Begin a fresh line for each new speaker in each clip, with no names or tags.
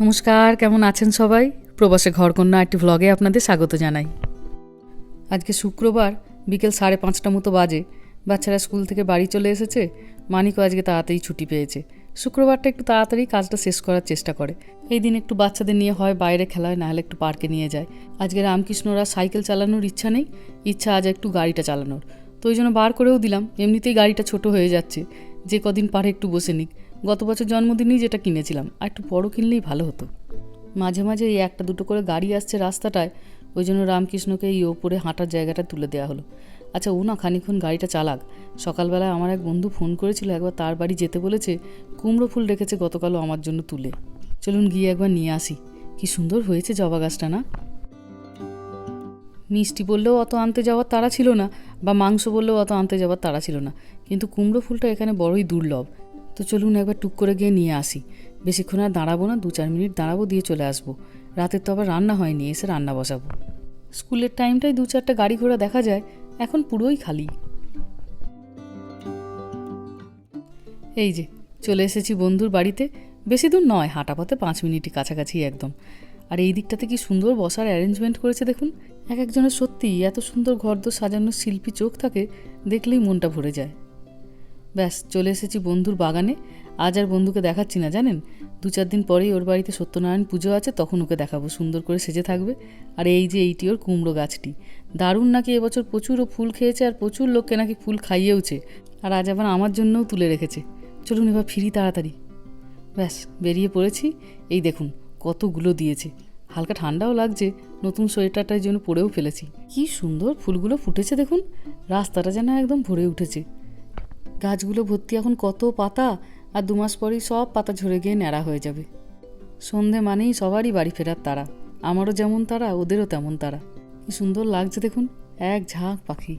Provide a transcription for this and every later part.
নমস্কার, কেমন আছেন সবাই? প্রবাসে ঘরকন্যা একটি ভ্লগে আপনাদের স্বাগত জানাই। আজকে শুক্রবার, বিকেল সাড়ে পাঁচটা মতো বাজে। বাচ্চারা স্কুল থেকে বাড়ি চলে এসেছে। মানিকও আজকে তাড়াতাড়ি ছুটি পেয়েছে। শুক্রবারটা একটু তাড়াতাড়ি কাজটা শেষ করার চেষ্টা করে। এই দিন একটু বাচ্চাদের নিয়ে হয়, বাইরে খেলা হয় নাহলে একটু পার্কে নিয়ে যায়। আজকে রামকৃষ্ণরা সাইকেল চালানোর ইচ্ছা নেই, ইচ্ছা আজ একটু গাড়িটা চালানোর। তো ওই জন্য বার করেও দিলাম। এমনিতেই গাড়িটা ছোট হয়ে যাচ্ছে। যে কদিন পারে একটু বসে নিক। গত বছর জন্মদিনেই যেটা কিনেছিলাম, আর একটু বড় কিনলেই ভালো হতো। মাঝে মাঝে এই একটা দুটো করে গাড়ি আসছে রাস্তাটায়, ওই জন্য রামকৃষ্ণকে এই ওপরে হাঁটার জায়গাটা তুলে দেওয়া হলো। আচ্ছা ও না খানিক্ষণ গাড়িটা চালাক। সকালবেলায় আমার এক বন্ধু ফোন করেছিল, একবার তার বাড়ি যেতে বলেছে, কুমড়ো ফুল রেখেছে গতকালও আমার জন্য তুলে। চলুন গিয়ে একবার নিয়ে আসি। কি সুন্দর হয়েছে জবা গাছটা না? মিষ্টি বললেও অত আনতে যাওয়ার তাড়া ছিল না, বা মাংস বললেও অত আনতে যাওয়ার তাড়া ছিল না। কিন্তু কুমড়ো ফুলটা এখানে বড়ই দুর্লভ। তো চলুন একবার টুক করে গিয়ে নিয়ে আসি। বেশিক্ষণ আর দাঁড়াবো না, দু চার মিনিট দাঁড়াবো, দিয়ে চলে আসব। রাতের তো আবার রান্না হয়নি, এসে রান্না বসাবো। স্কুলের টাইমটাই দু চারটা গাড়ি ঘোড়া দেখা যায়, এখন পুরোই খালি। এই যে, চলে এসেছি বন্ধুর বাড়িতে। বেশি দূর নয় হাঁটা পথে পাঁচ মিনিটই কাছাকাছি একদম। আর এই দিকটাতে কি সুন্দর বসার অ্যারেঞ্জমেন্ট করেছে দেখুন। এক একজনের সত্যি এত সুন্দর ঘর ঘরদোর সাজানোর শিল্পী চোখ থাকে, দেখলেই মনটা ভরে যায়। ব্যাস, চলে এসেছি বন্ধুর বাগানে। আজ আর বন্ধুকে দেখাচ্ছি না, জানেন? দু চার দিন পরেই ওর বাড়িতে সত্যনারায়ণ পুজো আছে, তখন ওকে দেখাবো। সুন্দর করে সেজে থাকবে। আর এই যে এইটি, ওর কুমড়ো গাছটি। দারুণ নাকি এবছর প্রচুর ও ফুল খেয়েছে আর প্রচুর লোককে নাকি ফুল খাইয়েওছে। আর আজ আবার আমার জন্যও তুলে রেখেছে। চলুন এবার ফিরি তাড়াতাড়ি। ব্যাস, বেরিয়ে পড়েছি। এই দেখুন, কতগুলো দিয়েছে। হালকা ঠান্ডাও লাগছে, নতুন সোয়েটারটার জন্য পরেও ফেলেছি। কি সুন্দর ফুলগুলো ফুটেছে দেখুন। রাস্তাটা যেন একদম ভরে উঠেছে। গাছগুলো ভর্তি এখন কত পাতা, আর দু মাস পরেই সব পাতা ঝরে গিয়ে ন্যাড়া হয়ে যাবে। সন্ধে মানেই সবারই বাড়ি ফেরার তারা। আমারও যেমন তারা, ওদেরও তেমন তারা। কি সুন্দর লাগছে দেখুন, এক ঝাঁক পাখি।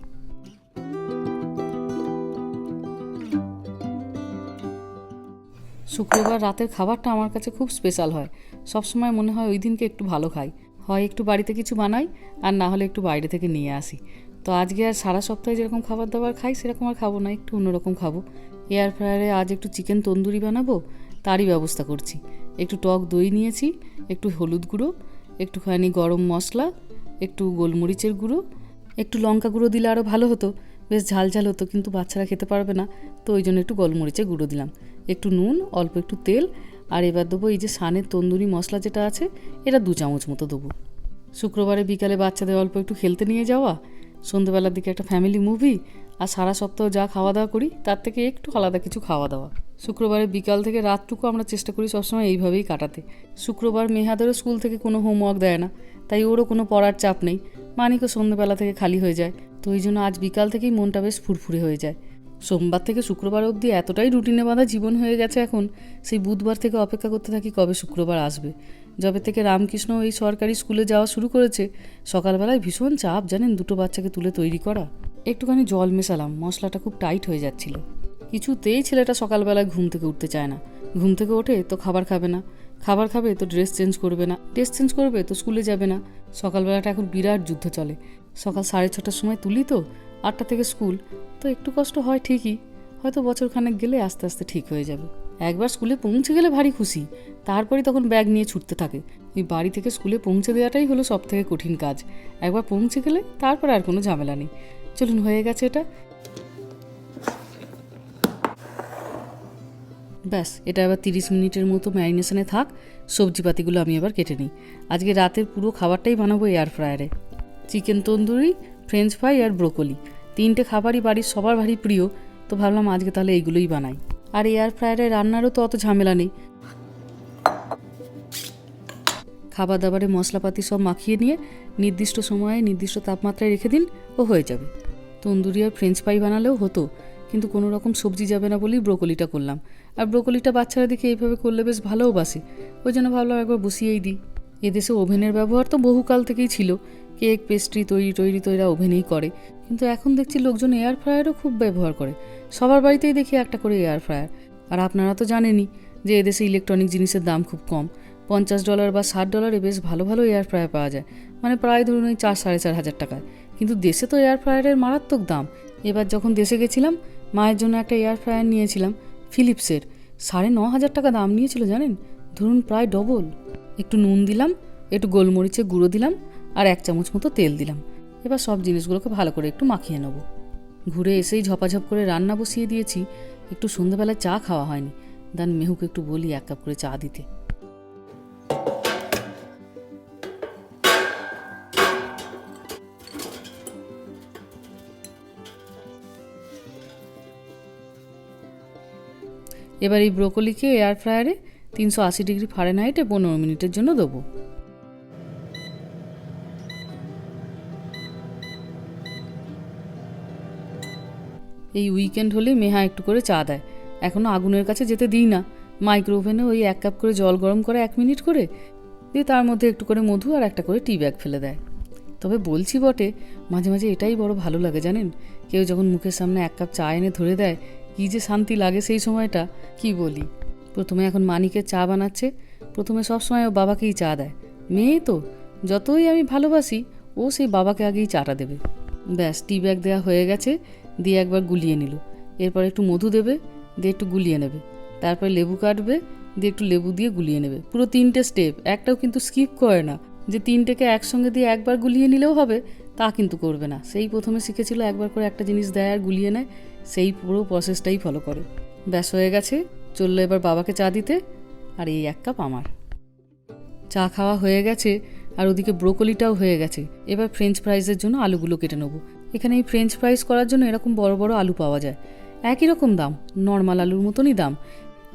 শুক্রবার রাতের খাবারটা আমার কাছে খুব স্পেশাল হয়। সবসময় মনে হয় ওই দিনকে একটু ভালো খাই। হয় একটু বাড়িতে কিছু বানাই, আর না হলে একটু বাইরে থেকে নিয়ে আসি। তো আজকে আর সারা সপ্তাহে যেরকম খাবার দাবার খাই, সেরকম আর খাব না, একটু অন্যরকম খাব। এয়ার ফ্রায়ারে আজ একটু চিকেন তন্দুরি বানাবো, তারই ব্যবস্থা করছি। একটু টক দই নিয়েছি, একটু হলুদ গুঁড়ো, একটুখানি গরম মশলা, একটু গোলমরিচের গুঁড়ো, একটু লঙ্কা গুঁড়ো দিলে আরও ভালো হতো। বেশ ঝাল ঝাল হতো, কিন্তু বাচ্চারা খেতে পারবে না, তো ওই জন্য একটু গোলমরিচের গুঁড়ো দিলাম। একটু নুন, অল্প একটু তেল, আর এবার দেবো এই যে সানের তন্দুরি মশলা যেটা আছে, এটা দু চামচ মতো দেবো। শুক্রবারে বিকালে বাচ্চাদের অল্প একটু খেলতে নিয়ে যাওয়া সন্ধ্যেবেলার দিকে একটা ফ্যামিলি মুভি আর সারা সপ্তাহ যা খাওয়া দাওয়া করি, তার থেকে একটু আলাদা কিছু খাওয়া দাওয়া। শুক্রবারে বিকাল থেকে রাতটুকু আমরা চেষ্টা করি সবসময় এইভাবেই কাটাতে। শুক্রবার মেহাদেরও স্কুল থেকে কোনো হোমওয়ার্ক দেয় না, তাই ওরও কোনো পড়ার চাপ নেই। মানিকও সন্ধ্যেবেলা থেকে খালি হয়ে যায়, তো ওই জন্য আজ বিকাল থেকেই মনটা বেশ ফুরফুরে হয়ে যায়। সোমবার থেকে শুক্রবার অবধি এতটাই রুটিনে বাঁধা জীবন হয়ে গেছে এখন, সেই বুধবার থেকে অপেক্ষা করতে থাকি কবে শুক্রবার আসবে। যবে থেকে রামকৃষ্ণ এই সরকারি স্কুলে যাওয়া শুরু করেছে, সকালবেলায় ভীষণ চাপ, জানেন, দুটো বাচ্চাকে তুলে তৈরি করা। একটুখানি জল মেশালাম, মশলাটা খুব টাইট হয়ে যাচ্ছিল। কিছুতেই ছেলেটা সকালবেলায় ঘুম থেকে উঠতে চায় না। ঘুম থেকে ওঠে তো খাবার খাবে না। খাবার খাবে তো ড্রেস চেঞ্জ করবে না। ড্রেস চেঞ্জ করবে তো স্কুলে যাবে না। সকালবেলাটা এখন বিরাট যুদ্ধ চলে। সকাল সাড়ে ছটার সময় তুলি তো, আটটা থেকে স্কুল, তো একটু কষ্ট হয় ঠিকই। হয়তো বছরখানেক গেলে আস্তে আস্তে ঠিক হয়ে যাবে। একবার স্কুলে পৌঁছে গেলে ভারী খুশি। তারপরে তখন ব্যাগ নিয়ে ছুটতে থাকে। এই বাড়ি থেকে স্কুলে পৌঁছে দেওয়াটাই হলো সব থেকে কঠিন কাজ। একবার পৌঁছে গেলে তারপর আর কোনো ঝামেলা নেই। চলুন, হয়ে গেছে এটা। ব্যাস, এটা আবার তিরিশ মিনিটের মতো ম্যারিনেশনে থাক। সবজিপাতিগুলো আমি এবার কেটে নিই। আজকে রাতের পুরো খাবারটাই বানাবো এয়ার ফ্রায়ারে চিকেন তন্দুরি ফ্রেঞ্চ ফ্রাই আর ব্রোকলি তিনটে খাবারই বাড়ির সবার ভারী প্রিয়। তো ভাবলাম আজকে তাহলে এইগুলোই বানাই। আর এয়ার ফ্রায়ারে রান্নারও তো অত ঝামেলা নেই। খাবার দাবারে মশলাপাতি সব মাখিয়ে নিয়ে নির্দিষ্ট সময়ে নির্দিষ্ট তাপমাত্রায় রেখে দিন, ও হয়ে যাবে। তন্দুরি আর ফ্রেঞ্চ ফ্রাই বানালেও হতো, কিন্তু কোনো রকম সবজি যাবে না বলেই ব্রোকলিটা করলাম। আর ব্রোকলিটা বাচ্চারা দেখে এইভাবে করলে বেশ ভালোও বাসে। ওই জন্য ভাবলাম একবার বসিয়েই দিই। এদেশে ওভেনের ব্যবহার তো বহুকাল থেকেই ছিল। কেক, পেস্ট্রি তৈরি তৈরি তৈরা ওভেনেই করে। কিন্তু এখন দেখছি লোকজন এয়ার ফ্রায়ারও খুব ব্যবহার করে। সবার বাড়িতেই দেখি একটা করে এয়ার ফ্রায়ার আর আপনারা তো জানেনই যে এদেশে ইলেকট্রনিক জিনিসের দাম খুব কম। পঞ্চাশ ডলার বা ষাট ডলারে বেশ ভালো ভালো এয়ার ফ্রায়ার পাওয়া যায়। মানে প্রায় ধরুন ওই চার, সাড়ে চার হাজার টাকায়। কিন্তু দেশে তো এয়ার ফ্রায়ারের মারাত্মক দাম। এবার যখন দেশে গেছিলাম, মায়ের জন্য একটা এয়ার ফ্রায়ার নিয়েছিলাম ফিলিপসের সাড়ে ন হাজার টাকা দাম নিয়েছিল, জানেন? ধরুন প্রায় ডবল একটু নুন দিলাম, একটু গোলমরিচের গুঁড়ো দিলাম, আর এক চামচ মতো তেল দিলাম। এবার সব জিনিসগুলোকে ভালো করে একটু মাখিয়ে নেব। ঘুরে এসেই ঝপাঝপ করে রান্না বসিয়ে দিয়েছি। একটু সন্ধ্যাবেলায় চা খাওয়া হয়নি। দান মেহুকে একটু বলি এক কাপ করে চা দিতে। এবার এই ব্রোকলিকে এয়ার ফ্রায়ারে তিনশো আশি ডিগ্রি ফারেনহাইটে পনেরো মিনিটের জন্য দেবো। এই উইকেন্ড হলে মেহা একটু করে চা দেয়। এখনও আগুনের কাছে যেতে দিই না। মাইক্রো ওভেনে ওই এক কাপ করে জল গরম করে এক মিনিট করে দিয়ে তার মধ্যে একটু করে মধু আর একটা করে টি ব্যাগ ফেলে দেয়। তবে বলছি বটে, মাঝে মাঝে এটাই বড় ভালো লাগে জানেন? কেউ যখন মুখের সামনে এক কাপ চা এনে ধরে দেয়, কী যে শান্তি লাগে সেই সময়টা, কি বলি? প্রথমে এখন মানিকের চা বানাচ্ছে, প্রথমে সবসময় ও বাবাকেই চা দেয়। মেয়ে তো, যতই আমি ভালোবাসি, ও সেই বাবাকে আগেই চাটা দেবে। ব্যাস টি ব্যাগ দেওয়া হয়ে গেছে। দিয়ে একবার গুলিয়ে নিল। এরপর একটু মধু দেবে, দিয়ে একটু গুলিয়ে নেবে। তারপর লেবু কাটবে, দিয়ে একটু লেবু দিয়ে গুলিয়ে নেবে। পুরো তিনটে স্টেপ একটাও কিন্তু স্কিপ করে না। যে তিনটেকে একসঙ্গে দিয়ে একবার গুলিয়ে নিলেও হবে, তা কিন্তু করবে না। সেই প্রথমে শিখেছিল একবার করে একটা জিনিস দেয় আর গুলিয়ে নেয়, সেই পুরো প্রসেসটাই ফলো করে। ব্যাস, হয়ে গেছে। চলল এবার বাবাকে চা দিতে, আর এই এক কাপ আমার। চা খাওয়া হয়ে গেছে, আর ওদিকে ব্রোকলিটাও হয়ে গেছে। এবার ফ্রেঞ্চ ফ্রাইজের জন্য আলুগুলো কেটে নেব। এখানে এই ফ্রেঞ্চ ফ্রাইজ করার জন্য এরকম বড় বড় আলু পাওয়া যায়। একই রকম দাম নর্মাল আলুর মতনই দাম।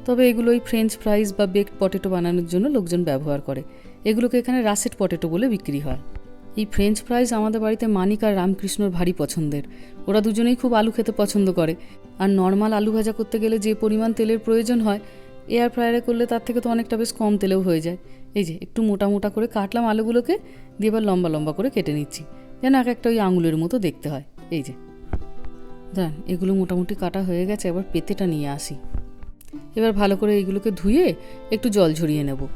তবে এগুলো ওই ফ্রেঞ্চ ফ্রাইজ বা বেকড পটেটো বানানোর জন্য লোকজন ব্যবহার করে। এগুলোকে এখানে রাসেট পটেটো বলে বিক্রি হয়। এই ফ্রেঞ্চ ফ্রাইজ আমাদের বাড়িতে মানিক আর রামকৃষ্ণর ভারী পছন্দের। ওরা দুজনেই খুব আলু খেতে পছন্দ করে। আর নর্মাল আলু ভাজা করতে গেলে যে পরিমাণ তেলের প্রয়োজন হয় এয়ার ফ্রায়ারে করলে তার থেকে তো অনেকটা বেশ কম তেলেও হয়ে যায়। এই যে, একটু মোটা মোটা করে কাটলাম আলুগুলোকে, দিয়ে এবার লম্বা লম্বা করে কেটে নিচ্ছি। যেন এক একটা ওই আঙুলের মতো দেখতে হয়। এই যে। দাঁড়ান, এগুলো মোটামুটি কাটা হয়ে গেছে, এবার পেতেটা নিয়ে আসি। এবার ভালো করে এইগুলোকে ধুয়ে একটু জল ঝরিয়ে নেব।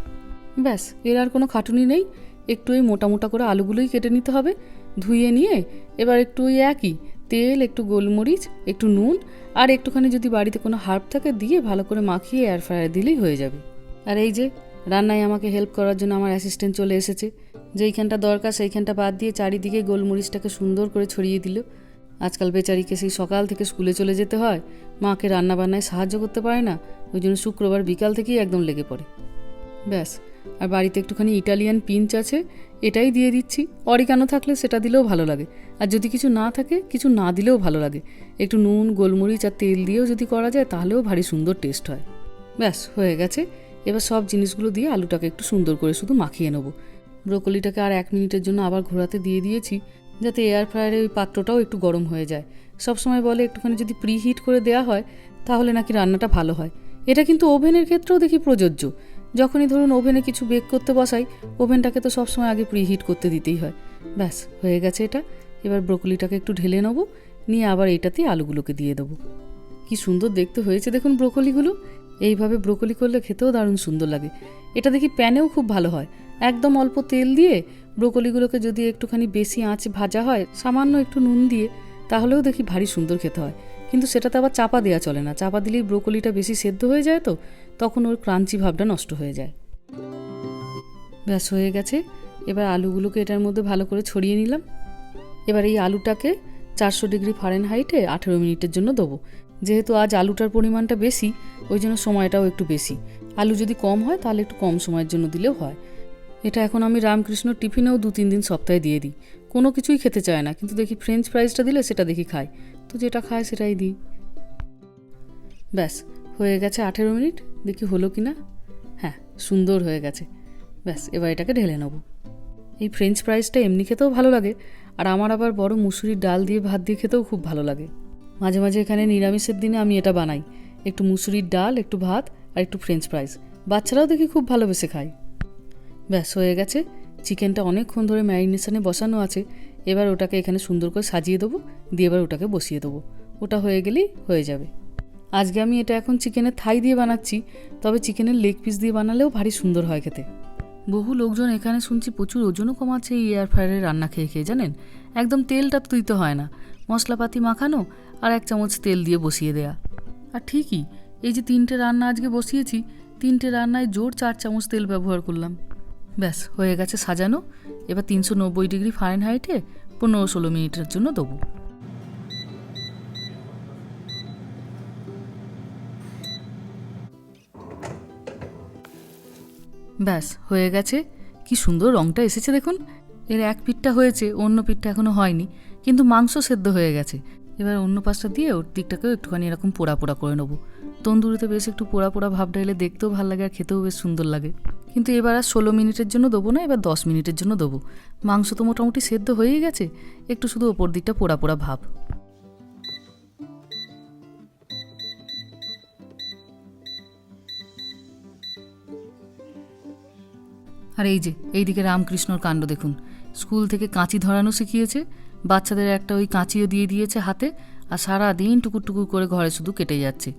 ব্যাস, এর আর কোনো খাটুনি নেই। একটু ওই মোটা মোটা করে আলুগুলোই কেটে নিতে হবে। ধুয়ে নিয়ে এবার একটু ওই একই, তেল, একটু গোলমরিচ, একটু নুন, আর একটুখানি যদি বাড়িতে কোনো হার্ব থাকে, দিয়ে ভালো করে মাখিয়ে এয়ার ফ্রায়ার দিলেই হয়ে যাবে। আর এই যে রান্নায় আমাকে হেল্প করার জন্য আমার অ্যাসিস্ট্যান্ট চলে এসেছে। যেইখানটা দরকার সেইখানটা বাদ দিয়ে চারিদিকে গোলমরিচটাকে সুন্দর করে ছড়িয়ে দিল। আজকাল বেচারিকে সেই সকাল থেকে স্কুলে চলে যেতে হয়। মাকে রান্না বান্নায় সাহায্য করতে পারে না, ওই জন্য শুক্রবার বিকাল থেকেই একদম লেগে পড়ে। ব্যাস, আর বাড়িতে একটুখানি ইটালিয়ান পিঞ্চ আছে, এটাই দিয়ে দিচ্ছি। অরিকানো থাকলে সেটা দিলেও ভালো লাগে। আর যদি কিছু না থাকে, কিছু না দিলেও ভালো লাগে। একটু নুন, গোলমরিচ আর তেল দিয়েও যদি করা যায়, তাহলেও ভারী সুন্দর টেস্ট হয়। ব্যাস, হয়ে গেছে। এবার সব জিনিসগুলো দিয়ে আলুটাকে একটু সুন্দর করে শুধু মাখিয়ে নেব। ব্রোকলিটাকে আর এক মিনিটের জন্য আবার ঘোরাতে দিয়ে দিয়েছি, যাতে এয়ার ফ্রায়ারে ওই পাত্রটাও একটু গরম হয়ে যায়। সবসময় বলে একটুখানি যদি প্রি হিট করে দেওয়া হয়, তাহলে নাকি রান্নাটা ভালো হয়। এটা কিন্তু ওভেনের ক্ষেত্রেও দেখি প্রযোজ্য। যখনই ধরুন ওভেনে কিছু বেক করতে বসাই, ওভেনটাকে তো সবসময় আগে প্রি হিট করতে দিতেই হয়। ব্যাস, হয়ে গেছে এটা। এবার ব্রোকলিটাকে একটু ঢেলে নেব, নিয়ে আবার এইটাতে আলুগুলোকে দিয়ে দেবো। কি সুন্দর দেখতে হয়েছে দেখুন ব্রোকলিগুলো। এইভাবে ব্রোকলি করলে খেতেও দারুণ সুন্দর লাগে। এটা দেখি প্যানেও খুব ভালো হয়। একদম অল্প তেল দিয়ে ব্রোকলিগুলোকে যদি একটুখানি বেশি আঁচ ভাজা হয়, সামান্য একটু নুন দিয়ে, তাহলেও দেখি ভারী সুন্দর খেতে হয়। কিন্তু সেটাতে আবার চাপা দেওয়া চলে না। চাপা দিলেই ব্রোকলিটা বেশি সেদ্ধ হয়ে যায় তো, তখন ওর ক্রাঞ্চি ভাবটা নষ্ট হয়ে যায়। ব্যাস, হয়ে গেছে। এবার আলুগুলোকে এটার মধ্যে ভালো করে ছড়িয়ে নিলাম। এবার এই আলুটাকে চারশো ডিগ্রি ফারেনহাইটে আঠেরো মিনিটের জন্য দেবো। যেহেতু আজ আলুটার পরিমাণটা বেশি, ওই জন্য সময়টাও একটু বেশি। আলু যদি কম হয়, তাহলে একটু কম সময়ের জন্য দিলেও হয়। এটা এখন আমি রামকৃষ্ণ টিফিনেও দু তিন দিন সপ্তাহে দিয়ে দিই। কোনো কিছুই খেতে চায় না, কিন্তু দেখি ফ্রেঞ্চ ফ্রাইজটা দিলে সেটা দেখি খায়। তো যেটা খায় সেটাই দিই। ব্যাস, হয়ে গেছে আঠেরো মিনিট। দেখি হলো কি না হ্যাঁ সুন্দর হয়ে গেছে। ব্যাস, এবার এটাকে ঢেলে নেব। এই ফ্রেঞ্চ ফ্রাইজটা এমনি খেতেও ভালো লাগে, আর আমার আবার বড় মুসুরির ডাল দিয়ে ভাত দিয়ে খেতেও খুব ভালো লাগে। মাঝে মাঝে এখানে নিরামিষের দিনে আমি এটা বানাই। একটু মুসুরির ডাল, একটু ভাত আর একটু ফ্রেঞ্চ ফ্রাইস বাচ্চারাও দেখি খুব ভালোবেসে খায়। ব্যাস, হয়ে গেছে। চিকেনটা অনেকক্ষণ ধরে ম্যারিনেশনে বসানো আছে। এবার ওটাকে এখানে সুন্দর করে সাজিয়ে দেবো। দিয়ে এবার ওটাকে বসিয়ে দেবো। ওটা হয়ে গেলেই হয়ে যাবে। আজকে আমি এটা এখন চিকেনের থাই দিয়ে বানাচ্ছি। তবে চিকেনের লেগ পিস দিয়ে বানালেও ভারী সুন্দর হয় খেতে। বহু লোকজন এখানে শুনছি প্রচুর ওজনও কমাচ্ছে এই এয়ার ফ্রায়ারে রান্না খেয়ে খেয়ে, জানেন? একদম তেলটা তো দিতে হয় না। মশলাপাতি মাখানো আর এক চামচ তেল দিয়ে বসিয়ে দেয়া। আর ঠিকই, এই যে তিনটে রান্না আজকে বসিয়েছি, তিনটে রান্নায় জোর চার চামচ তেল ব্যবহার করলাম। ব্যাস, হয়ে গেছে সাজানো। এবার তিনশো নব্বই ডিগ্রি ফারেন হাইটে পনেরো ষোলো মিনিটের জন্য দেবো। ব্যাস, হয়ে গেছে। কি সুন্দর রংটা এসেছে দেখুন। এর এক পিঠটা হয়েছে, অন্য পিঠটা এখনও হয়নি। কিন্তু মাংস সেদ্ধ হয়ে গেছে। এবার অন্য পাশটা দিয়ে ওর দিকটাকেও একটুখানি এরকম পোড়া পোড়া করে নেব। তন্দুরিতে বেশ একটু পোড়া পোড়া ভাবটা এলে দেখতেও ভালো লাগে আর খেতেও বেশ সুন্দর লাগে। কিন্তু এবার আর ষোলো মিনিটের জন্য দেবো না, এবার দশ মিনিটের জন্য দেবো। মাংস তো মোটামুটি সেদ্ধ হয়েই গেছে, একটু শুধু ওপর দিকটা পোড়া পোড়া ভাব। আর এই যে, এইদিকে রামকৃষ্ণর কাণ্ড দেখুন। স্কুল থেকে কাঁচি ধরানো শিখিয়েছে বাচ্চাদের একটা ওই কাঁচিও দিয়ে দিয়েছে হাতে, আর সারা দিন টুকুর টুকুর করে ঘরে শুধু কেটে যাচ্ছে।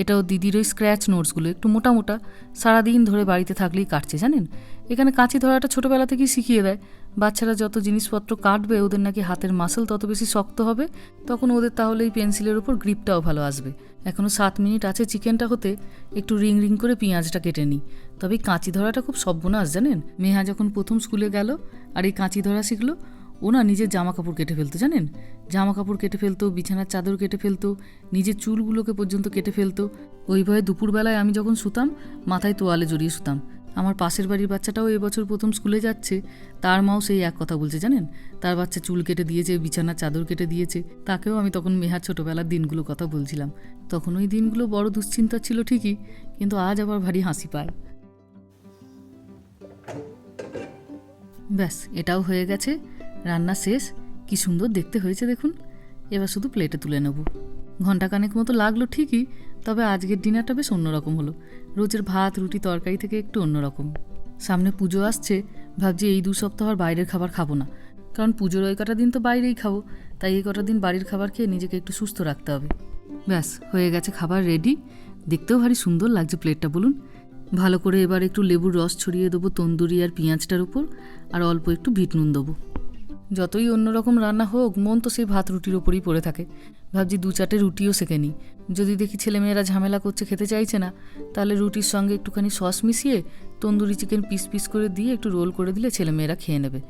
এটাও দিদির ওই স্ক্র্যাচ নোটসগুলো একটু মোটা মোটা সারাদিন ধরে বাড়িতে থাকলেই কাটছে, জানেন? এখানে কাঁচি ধরাটা ছোটোবেলা থেকেই শিখিয়ে দেয়। বাচ্চারা যত জিনিসপত্র কাটবে, ওদের নাকি হাতের মাসল তত বেশি শক্ত হবে, তখন ওদের তাহলে এই পেন্সিলের উপর গ্রিপটাও ভালো আসবে। এখনও সাত মিনিট আছে চিকেনটা হতে, একটু রিং রিং করে পেঁয়াজটা কেটে নিই। তবে কাঁচি ধরাটা খুব সর্বনাশ, জানেন? মেহা যখন প্রথম স্কুলে গেল, আর এই কাঁচি ধরা শিখলো ও না নিজের জামা কাপড় কেটে ফেলতো, জানেন? জামা কাপড় কেটে ফেলতো, বিছানার চাদর কেটে ফেলতো, নিজের চুলগুলোকে পর্যন্ত কেটে ফেলতো। ওই ভয়ে দুপুরবেলায় আমি যখন শুতাম, মাথায় তোয়ালে জড়িয়ে শুতাম। আমার পাশের বাড়ির বাচ্চাটাও এবছর প্রথম স্কুলে যাচ্ছে। তার মাও সেই এক কথা বলছে, জানেন? তার বাচ্চা চুল কেটে দিয়েছে, বিছানার চাদর কেটে দিয়েছে। তাকেও আমি তখন মেহার ছোটোবেলার দিনগুলো কথা বলছিলাম। তখন ওই দিনগুলো বড় দুশ্চিন্তা ছিল ঠিকই, কিন্তু আজ আবার ভারী হাসি পায়। ব্যাস, এটাও হয়ে গেছে। রান্না শেষ। কি সুন্দর দেখতে হয়েছে দেখুন। এবার শুধু প্লেটে তুলে নেব। ঘন্টাখানেক মতো লাগল ঠিকই, তবে আজকের ডিনারটা বেশ অন্যরকম হলো। রোজের ভাত, রুটি, তরকারি থেকে একটু অন্যরকম। সামনে পুজো আসছে, ভাবছি এই দু সপ্তাহ আর বাইরের খাবার খাব না। কারণ পুজোর ওই কটা দিন তো বাইরেই খাব, তাই এই কটা দিন বাড়ির খাবার খেয়ে নিজেকে একটু সুস্থ রাখতে হবে। ব্যাস, হয়ে গেছে খাবার রেডি দেখতেও ভারী সুন্দর লাগছে প্লেটটা বলুন। ভালো করে এবার একটু লেবুর রস ছড়িয়ে দেবো, তন্দুরি আর পেঁয়াজটার উপর, আর অল্প একটু বিট নুন দেবো। যতই অন্যরকম রান্না হোক, মন তো সেই ভাত রুটির ওপরই পড়ে থাকে। ভাবছি দু চারটে রুটিও শেখে নিই। যদি দেখি ছেলেমেয়েরা ঝামেলা করছে, খেতে চাইছে না, তাহলে রুটির সঙ্গে একটুখানি সস মিশিয়ে তন্দুরি চিকেন পিস পিস করে দিয়ে একটু রোল করে দিলে ছেলেমেয়েরা খেয়ে নেবে।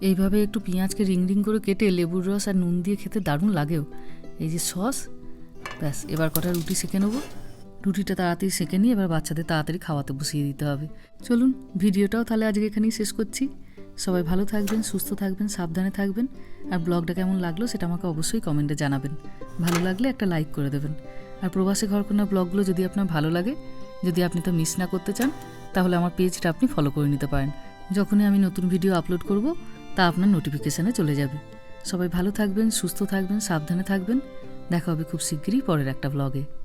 এইভাবে একটু পেঁয়াজকে রিং রিং করে কেটে লেবুর রস আর নুন দিয়ে খেতে দারুণ লাগেও। এই যে সস, ব্যাস, এবার কটা রুটি সেঁকে নেব। রুটিটা তাড়াতাড়ি সেঁকে নিয়ে এবার বাচ্চাদের তাড়াতাড়ি খাওয়াতে বসিয়ে দিতে হবে। চলুন, ভিডিওটাও তাহলে আজকে এখানেই শেষ করছি। সবাই ভালো থাকবেন, সুস্থ থাকবেন, সাবধানে থাকবেন। আর ব্লগটা কেমন লাগল সেটা আমাকে অবশ্যই কমেন্টে জানাবেন। ভালো লাগলে একটা লাইক করে দেবেন। আর প্রবাসী ঘরকন্যা ব্লগগুলো যদি আপনার ভালো লাগে, যদি আপনি তা মিস না করতে চান, তাহলে আমার পেজটা আপনি ফলো করে নিতে পারেন। যখনই আমি নতুন ভিডিও আপলোড করব, তা আপনার নোটিফিকেশানে চলে যাবে। সবাই ভালো থাকবেন, সুস্থ থাকবেন, সাবধানে থাকবেন। দেখা হবে খুব শিগগিরই পরের একটা ব্লগে।